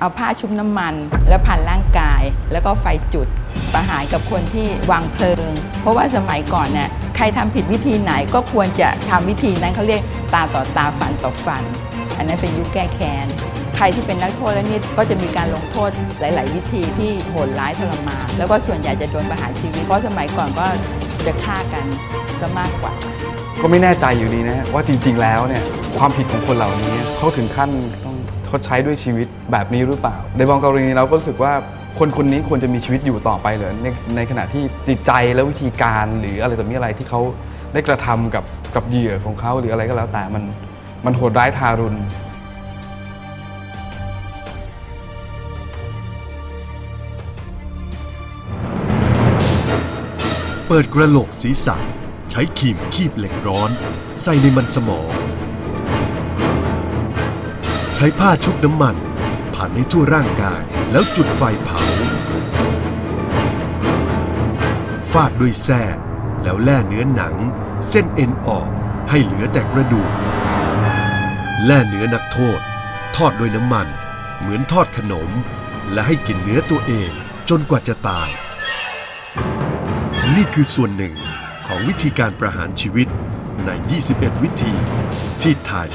เอาผ้าชุบน้ำมัน แล้วพันร่างกาย แล้วก็ไฟจุดประหารกับคนที่วางเพลิง เพราะว่าสมัยก่อนเนี่ยใครทำผิดวิธีไหนก็ควรจะทำวิธีนั้นเขาเรียกตาต่อตาฟันต่อฟัน อันนั้นเป็นยุคแก้แค้นใครที่เป็นนักโทษแล้วนี่ก็จะมีการลงโทษหลาย ๆ วิธีที่โหดร้ายทรมานแล้วก็ส่วนใหญ่จะโดนประหารชีวิตเพราะสมัยก่อนก็จะฆ่ากันซะมากกว่า ก็ไม่แน่ใจอยู่ดีนะฮะว่าจริง ๆ แล้วเนี่ยความผิดของคนเหล่านี้เขาถึงขั้น ทดใช้ด้วยชีวิตแบบนี้หรือเปล่า ในบางกรณีเราก็รู้สึกว่าคนคนนี้ควรจะมีชีวิตอยู่ต่อไปเหรอในในขณะที่จิตใจและวิธีการหรืออะไรต่อมีอะไรที่เขาได้กระทำกับกับเหยื่อของเขาหรืออะไรก็แล้วแต่มันมันโหดร้ายทารุณเปิดกระโหลกศีรษะ ใช้ครีมคีบเหล็กร้อน ใส่ในมันสมอง ใช้ผ้าชุบน้ำมันผ่านให้ทั่วร่างกายแล้วจุดไฟเผา ฟาดด้วยแส้แล้วแล่เนื้อหนัง เส้นเอ็นออกให้เหลือแต่กระดูก แล่เนื้อนักโทษ ทอดด้วยน้ำมัน เหมือนทอดขนม และให้กินเนื้อตัวเองจนกว่าจะตาย นี่คือส่วนหนึ่งของวิธีการประหารชีวิตใน 21 วิธีที่ไทย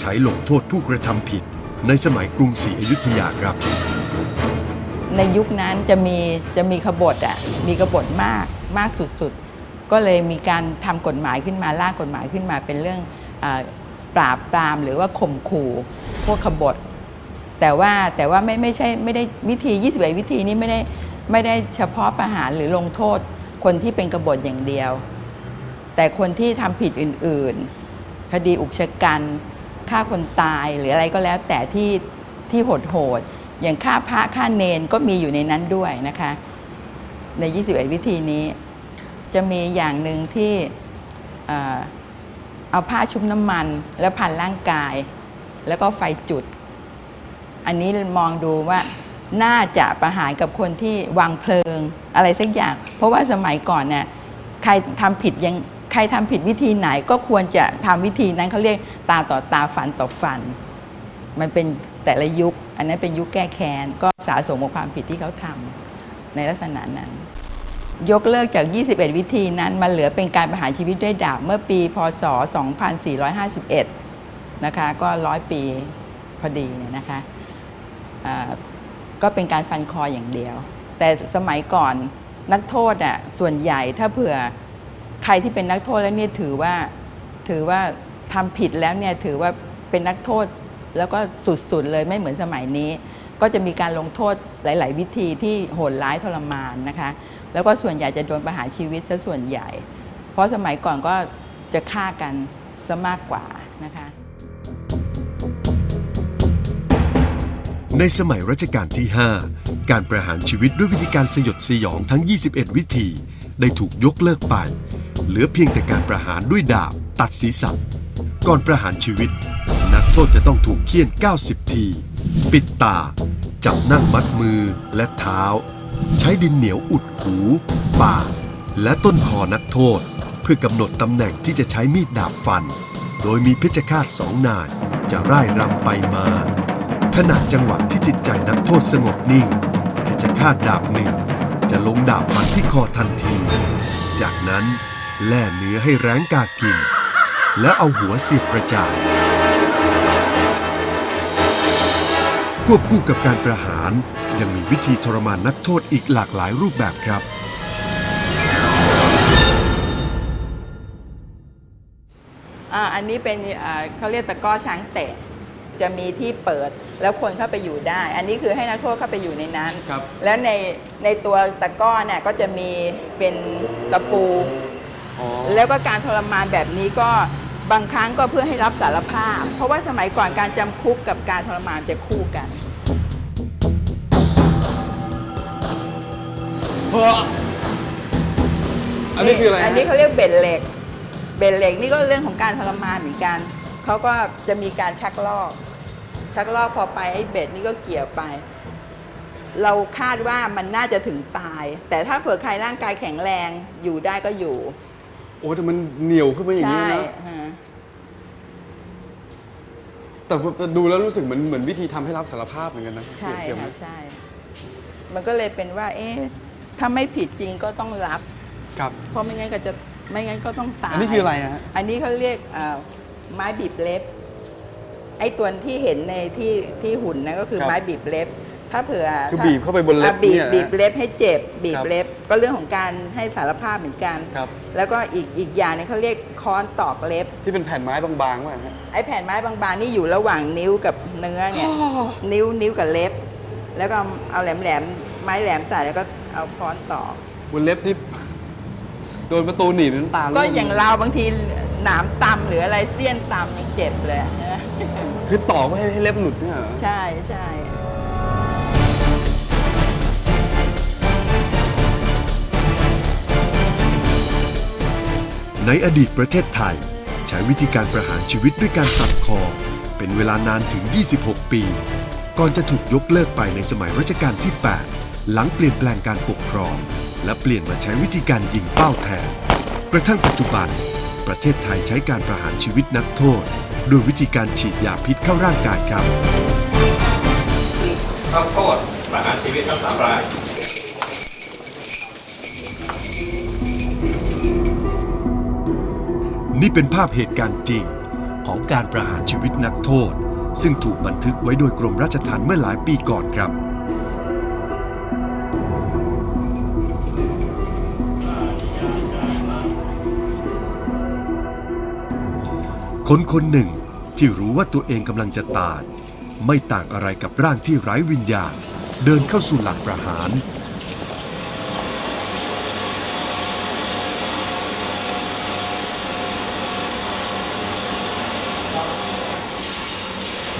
ใช้ลงโทษผู้กระทำผิด ในสมัยกรุงศรีอยุธยาครับ ในยุคนั้นจะมีจะมีขบฏอะมีขบฏมากมากสุดๆ ก็เลยมีการทำกฎหมายขึ้นมาร่างกฎหมายขึ้นมาเป็นเรื่องอปราบปรามหรือว่าข่มขู่พวกขบฏ แต่ว่าแต่ว่าไม่ไม่ใช่ไม่ได้วิธี 21 วิธีนี้ไม่ได้ไม่ได้เฉพาะประหารหรือลงโทษคนที่เป็นกบฏอย่างเดียว แต่คนที่ทำผิดอื่นๆ คดีอุกชะกัน ฆ่าคนตายหรืออะไรก็แล้วแต่ที่ที่โหดๆอย่างฆ่าพระฆ่าเนนก็มีอยู่ในนั้นด้วยนะคะ ใน 21 วิธีนี้ จะมีอย่างหนึ่งที่เอ่อเอาผ้าชุบน้ำมันแล้วพันร่างกาย แล้วก็ไฟจุด อันนี้มองดูว่าน่าจะประหารกับคนที่วางเพลิงอะไรสักอย่าง เพราะว่าสมัยก่อนเนี่ยใครทำผิดยัง ใครทำผิดวิธีไหนก็ควรจะทำวิธีนั้นเขาเรียกตาต่อตาฟันต่อฟัน มันเป็นแต่ละยุค อันนั้นเป็นยุคแก้แค้นก็สะสมกับความผิดที่เขาทำในลักษณะนั้น ยกเลิกจาก 21 วิธีนั้นมาเหลือเป็นการประหารชีวิตด้วยดาบเมื่อปีพศ 2451 นะคะ ก็ร้อยปีพอดีนะคะก็เป็นการฟันคออย่างเดียว แต่สมัยก่อนนักโทษอะส่วนใหญ่ถ้าเผื่อ ใครที่เป็นนักโทษแล้วเนี่ยถือว่าถือว่าทำผิดแล้วเนี่ยถือว่าเป็นนักโทษแล้วก็สุดๆเลยไม่เหมือนสมัยนี้ ก็จะมีการลงโทษหลาย ๆ วิธีที่โหดร้ายทรมานนะคะ แล้วก็ส่วนใหญ่จะโดนประหารชีวิตซะส่วนใหญ่ เพราะสมัยก่อนก็จะฆ่ากันซะมากกว่านะคะ ในสมัยรัชกาลที่ 5 การประหารชีวิตด้วยวิธีการสยดสยองทั้ง 21 วิธี ได้ถูกยกเลิกไป เหลือเพียงแต่การประหารด้วยดาบตัดศีรษะก่อนประหารชีวิต นักโทษจะต้องถูกเคี่ยน 90 ที ปิดตา จับนั่งมัดมือและเท้า ใช้ดินเหนียวอุดหู ปาก และต้นคอนักโทษ เพื่อกำหนดตำแหน่งที่จะใช้มีดดาบฟัน โดยมีเพชฌฆาตสองนายจะร่ายรำไปมา ขณะจังหวะที่จิตใจนักโทษสงบนิ่ง เพชฌฆาตดาบหนึ่งจะลงดาบฟันที่คอทันที จากนั้น แล่เนื้อให้แร้งกากิน แล้วเอาหัวเสียบประจานควบคู่กับการประหารยังมีวิธีทรมานนักโทษอีกหลากหลายรูปแบบครับ อ่าอันนี้เป็นอ่าเขาเรียกตะกร้อช้างเตะ จะมีที่เปิดแล้วคนเข้าไปอยู่ได้ อันนี้คือให้นักโทษเข้าไปอยู่ในนั้น ครับ แล้วในในตัวตะกร้อเนี่ยก็จะมีเป็นตะปู แล้วก็การทรมานแบบนี้ก็บางครั้งก็เพื่อให้รับสารภาพ เพราะว่าสมัยก่อนการจำคุกกับการทรมานจะคู่กันอันนี้คืออะไรอันนี้เขาเรียกเบ็ดเหล็ก เบ็ดเหล็กนี่ก็เรื่องของการทรมานเหมือนกันเขาก็จะมีการชักลอก ชักลอกพอไปไอ้เบ็ดนี่ก็เกี่ยวไป เราคาดว่ามันน่าจะถึงตาย แต่ถ้าเผื่อใครร่างกายแข็งแรงอยู่ได้ก็อยู่โอ้แต่มันเหนียวขึ้นมาอย่างนี้ใช่นะฮะแต่ดูแล้วรู้สึกเหมือนเหมือนวิธีทำให้รับสารภาพเหมือนกันนะใช่เดี๋ยวค่ะใช่ มันก็เลยเป็นว่า เอ๊ะถ้าไม่ผิดจริงก็ต้องรับ ครับ เพราะไม่งั้นก็จะไม่งั้นก็ต้องตายอันนี้คืออะไรอะฮะ อันนี้เขาเรียกเอ่อไม้บีบเล็บ ไอ้ตัวที่เห็นในที่ที่หุ่นนะก็คือครับ ไม้บีบเล็บ ถ้าเผื่อคือถ้บีบเข้าไปบนเล็บอะบีบเนี่ยนะบีบเล็บให้เจ็บ บีครับบเล็บก็เรื่องของการให้สารภาพเหมือนกัน ครับ แล้วก็อีกอีกอย่างหนึงเขาเรียกค้อนตอกเล็บ ที่เป็นแผ่นไม้บางๆว่ะฮะ ไอ้แผ่นไม้บางๆนี่อยู่ระหว่างนิ้วกับเนื้อเนี่ย นิ้วนิ้วกับเล็บ แล้วก็เอาแหลมแหลมๆไม้แหลมใส่แล้วก็เอาค้อนตอก บนเล็บที่ โดนประตูหนีบน้ำตาก็ร่วอย่างเราบางทีหนามตำหรืออะไรเสี้ยนตำยังเจ็บเลยอะคือตอกไม่ให้ให้เล็บหลุดเนี่ยเหรอใช่ใช่ ในอดีตประเทศไทย ใช้วิธีการประหารชีวิตด้วยการตัดคอ เป็นเวลานานถึง 26 ปี ก่อนจะถูกยกเลิกไปในสมัยรัชกาลที่ 8 หลังเปลี่ยนแปลงการปกครอง และเปลี่ยนมาใช้วิธีการยิงเป้าแทน กระทั่งปัจจุบัน ประเทศไทยใช้การประหารชีวิตนักโทษโดยวิธีการฉีดยาพิษเข้าร่างกายครับต้องโทษประหารชีวิตทั้งสามราย นี่เป็นภาพเหตุการณ์จริง ของการประหารชีวิตนักโทษ ซึ่งถูกบันทึกไว้โดยกรมราชทัณฑ์เมื่อหลายปีก่อนครับ คนคนหนึ่งที่รู้ว่าตัวเองกำลังจะตาย ไม่ต่างอะไรกับร่างที่ไร้วิญญาณ เดินเข้าสู่หลักประหาร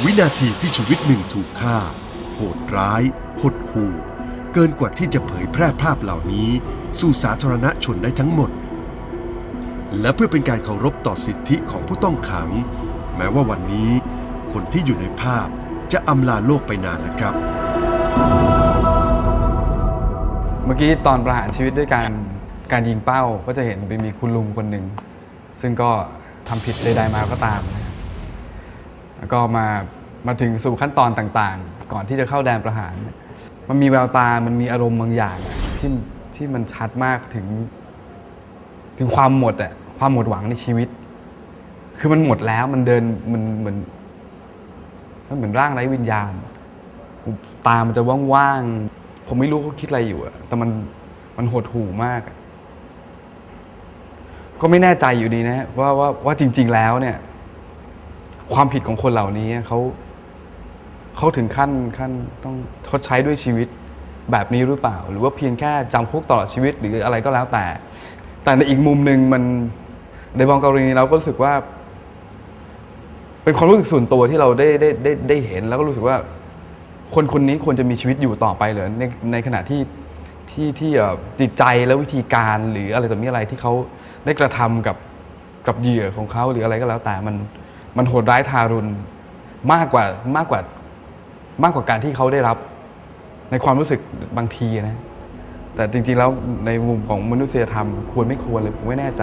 วินาทีที่ชีวิตหนึ่งถูกฆ่า โหดร้าย หดหู่ เกินกว่าที่จะเผยแพร่ภาพเหล่านี้ สู่สาธารณชนได้ทั้งหมด และเพื่อเป็นการเคารพต่อสิทธิของผู้ต้องขัง แม้ว่าวันนี้ คนที่อยู่ในภาพจะอำลาโลกไปนานแล้วครับ เมื่อกี้ตอนประหารชีวิตด้วยการการยิงเป้าก็จะเห็นเป็นมีคุณลุงคนหนึ่ง ซึ่งก็ทำผิดใดๆมาก็ตามนะ แล้วก็มามาถึงสู่ขั้นตอนต่างๆ ก่อนที่จะเข้าแดนประหาร มันมีแววตา มันมีอารมณ์บางอย่างที่ที่มันชัดมากถึง ถึงความหมดอะความหมดหวังในชีวิต คือมันหมดแล้วมันเดินมันเหมือนมันเหมือนร่างไร้วิญญาณ ตามันจะว่างๆ ผมไม่รู้เขาคิดอะไรอยู่อะแต่มันมันหดหู่มาก ก็ไม่แน่ใจอยู่ดีนะว่าว่าว่าจริง ๆ แล้วเนี่ย ความผิดของคนเหล่านี้เขาเขาถึงขั้นขั้นต้องชดใช้ด้วยชีวิตแบบนี้หรือเปล่า หรือว่าเพียงแค่จำคุกตลอดชีวิตหรืออะไรก็แล้วแต่ แต่ในอีกมุมหนึ่งมันในบางกรณีเราก็รู้สึกว่า เป็นความรู้สึกส่วนตัวที่เราได้ได้ได้ได้เห็น แล้วก็รู้สึกว่า คนคนนี้ควรจะมีชีวิตอยู่ต่อไปเหรอในในขณะที่ที่ที่จิตใจและวิธีการหรืออะไรต่อมีอะไรที่เขาได้กระทำกับกับเหยื่อของเขาหรืออะไรก็แล้วแต่มัน มันโหดร้ายทารุณมากกว่ามากกว่ามากกว่าการที่เขาได้รับ ในความรู้สึกบางทีนะ แต่จริงๆแล้วในมุมของมนุษยธรรม ควรไม่ควรเลยผมไม่แน่ใจ